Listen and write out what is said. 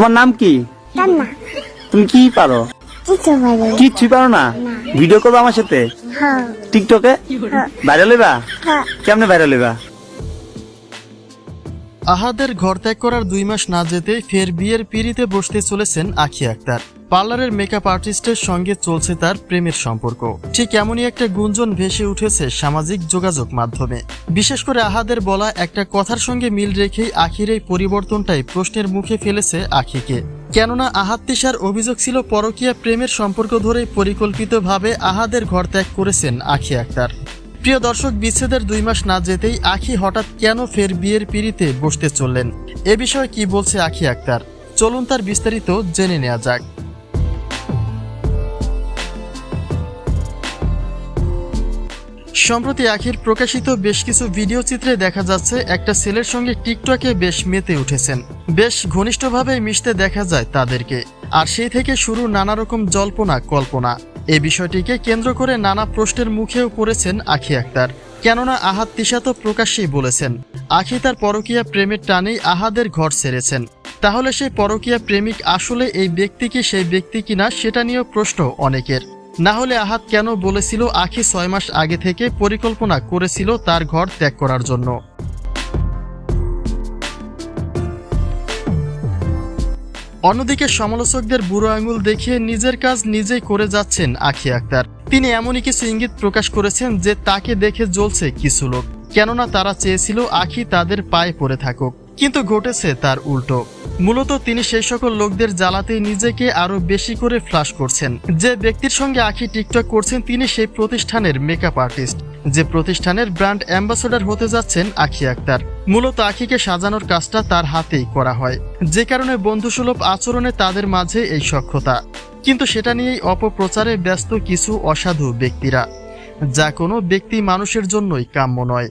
তোমার নাম কি? রান্না। তুমি কি পারো? কিছু পারি না। ভিডিও করব আমার সাথে। হ্যাঁ। টিকটকে ভাইরাল হইবা? হ্যাঁ। কেমনে ভাইরাল হইবা? আহাদের ঘর ত্যাগ করার দুই মাস না যেতে ফের বিয়ের পিড়িতে বসতে চলেছেন আখি আক্তার। পার্লারের মেকআপ আর্টিস্টের সঙ্গে চলছে তার প্রেমের সম্পর্ক। ঠিক এমনই একটা গুঞ্জন ভেসে উঠেছে সামাজিক যোগাযোগ মাধ্যমে। বিশেষ করে আহাদের বলা একটা কথার সঙ্গে মিল রেখেই আখির এই পরিবর্তনটাই প্রশ্নের মুখে ফেলেছে আখিকে। কেননা আহাদ তিশার অভিযোগ ছিল পরকীয়া প্রেমের সম্পর্ক ধরেই পরিকল্পিতভাবে আহাদের ঘর ত্যাগ করেছেন আখি আক্তার। প্রিয় দর্শক, বিচ্ছেদের দুই মাস না যেতেই আখি হঠাৎ কেন ফের বিয়ের পিড়িতে বসতে চললেন? এ বিষয়ে কি বলছে আখি আক্তার? চলুন তার বিস্তারিত জেনে নেওয়া যাক। সম্প্রতি আখির প্রকাশিত বেশ কিছু ভিডিও চিত্রে দেখা যাচ্ছে, একটা ছেলের সঙ্গে টিকটকে বেশ মেতে উঠেছেন। বেশ ঘনিষ্ঠভাবে মিশতে দেখা যায় তাদেরকে। আর সেই থেকে শুরু নানা রকম জল্পনা, কল্পনা। এই বিষয়টিকে কেন্দ্র করে নানা প্রশ্নের মুখেও পড়েছেন আখি আক্তার। কেননা আহাদ তিশা তো প্রকাশ্যেই বলেছেন, আখি তার পরকীয়া প্রেমের টানেই আহাদের ঘর ছেড়েছেন। তাহলে সেই পরকীয়া প্রেমিক আসলে এই ব্যক্তি কি সেই ব্যক্তি কিনা সেটা নিয়েও প্রশ্ন অনেকের। না হলে আহাত কেন বলেছিল আখি ছয় মাস আগে থেকে পরিকল্পনা করেছিল তার ঘর ত্যাগ করার জন্য। অন্যদিকে সমালোচকদের বুড়ো আঙুল দেখিয়ে নিজের কাজ নিজেই করে যাচ্ছেন আখি আক্তার। তিনি এমনই কিছু ইঙ্গিত প্রকাশ করেছেন যে তাকে দেখে জ্বলছে কিছু লোক। কেননা তারা চেয়েছিল আখি তাদের পায়ে পড়ে থাকুক। কিন্তু ঘটেছে তার উল্টো। মূলত তিনি সেই সকল লোকদের জ্বালাতে নিজেকে আরও বেশি করে ফ্লাশ করছেন। যে ব্যক্তির সঙ্গে আখি টিকটক করছেন, তিনি সেই প্রতিষ্ঠানের মেকআপ আর্টিস্ট যে প্রতিষ্ঠানের ব্র্যান্ড অ্যাম্বাসেডর হতে যাচ্ছেন আখি আক্তার। মূলত আখিকে সাজানোর কাজটা তার হাতেই করা হয়। যে কারণে বন্ধুসুলভ আচরণে তাদের মাঝে এই সক্ষতা কিন্তু সেটা নিয়েই অপপ্রচারে ব্যস্ত কিছু অসাধু ব্যক্তিরা। যা কোনো ব্যক্তি মানুষের জন্যই কাম্য নয়।